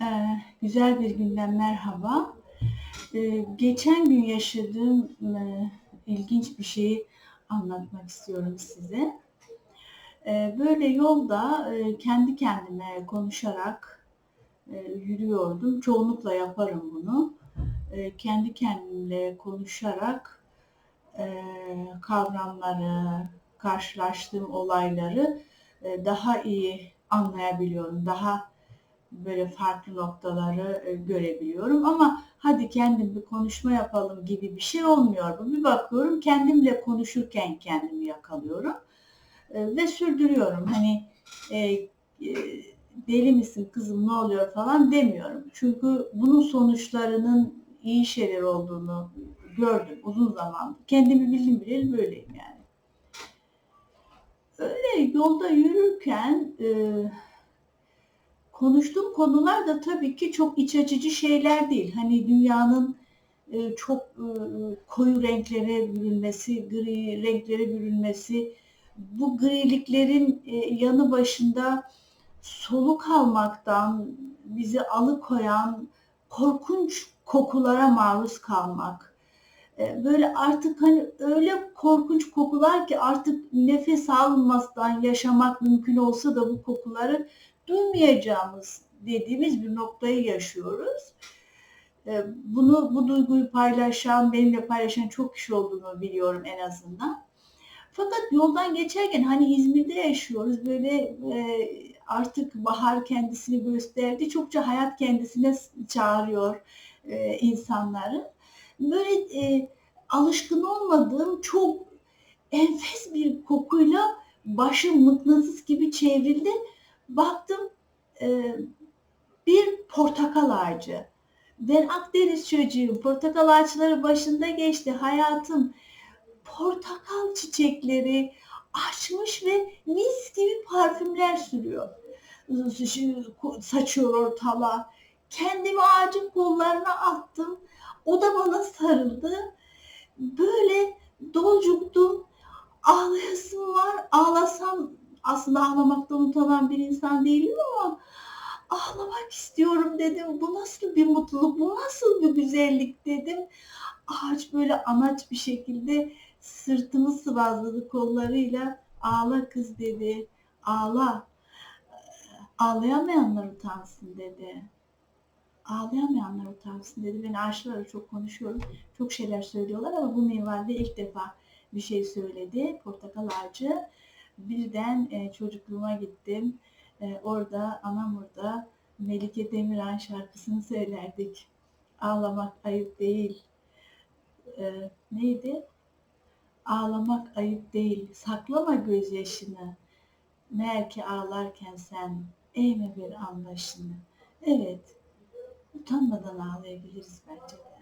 Eee, güzel bir günden merhaba. Eee, geçen gün yaşadığım, eee, ilginç bir şeyi anlatmak istiyorum size. Eee, böyle yolda, eee, kendi kendime konuşarak, eee, yürüyordum. Çoğunlukla yaparım bunu. Kendi kendimle konuşarak, kavramları, karşılaştığım olayları, daha iyi anlayabiliyorum. Daha böyle farklı noktaları, eee, görebiliyorum ama hadi kendim bir konuşma yapalım gibi bir şey olmuyor bu. Bir bakıyorum kendimle konuşurken kendimi yakalıyorum, eee, ve sürdürüyorum. Hani, eee, eee, "Deli misin kızım, ne oluyor?" falan demiyorum. Çünkü bunun sonuçlarının iyi şeyler olduğunu gördüm uzun zamandır. Kendimi bildim bileli böyleyim yani. Öyle yolda yürürken, eee, konuştuğum konular da tabii ki çok iç açıcı şeyler değil. Hani dünyanın, eee, çok, ııı, koyu renklere bürünmesi, gri renklere bürünmesi, bu griliklerin, eee, yanı başında soluk almaktan bizi alıkoyan korkunç kokulara maruz kalmak. Böyle artık, hani, öyle korkunç kokular ki artık nefes almadan yaşamak mümkün olsa da bu kokuları duymayacağımız dediğimiz bir noktayı yaşıyoruz. Eee, bunu, bu duyguyu paylaşan, benimle paylaşan çok kişi olduğunu biliyorum en azından. Fakat yoldan geçerken, hani, İzmir'de yaşıyoruz, böyle, eee, artık bahar kendisini gösterdi. Çokça hayat kendisine çağırıyor, eee, insanları. Böyle, eee, alışkın olmadığım çok enfes bir kokuyla başım mıknatıs gibi çevrildi. Baktım, eee, bir portakal ağacı. Ben Akdeniz çocuğuyum. Portakal ağaçları başında geçti hayatım. Portakal çiçekleri açmış ve mis gibi parfümler sürüyor. Saçıyor ortalığa. Kendimi ağacın kollarına attım. O da bana sarıldı. Böyle dolcuktum. Ağlayasım var. Ağlasam aslında ağlamaktan utanan bir insan değilim ama ağlamak istiyorum dedim. Bu nasıl bir mutluluk, bu nasıl bir güzellik dedim. Ağaç böyle anaç bir şekilde sırtımı sıvazladı kollarıyla. Ağla kız dedi. Ağla. Ağlayamayanlar utansın dedi. Ağlayamayanlar utansın dedi. Ben ağaçlarla çok konuşuyorum. Çok şeyler söylüyorlar ama bu minvalde ilk defa bir şey söyledi. Portakal ağacı. Birden eee, çocukluğuma gittim. Eee, orada Anamur'da Melike Demirhan şarkısını söylerdik. Ağlamak ayıp değil. Eee, neydi? Ağlamak ayıp değil. Saklama gözyaşını. Meğer ki ağlarken sen eğme bir an başını. Evet, utanmadan ağlayabiliriz bence de.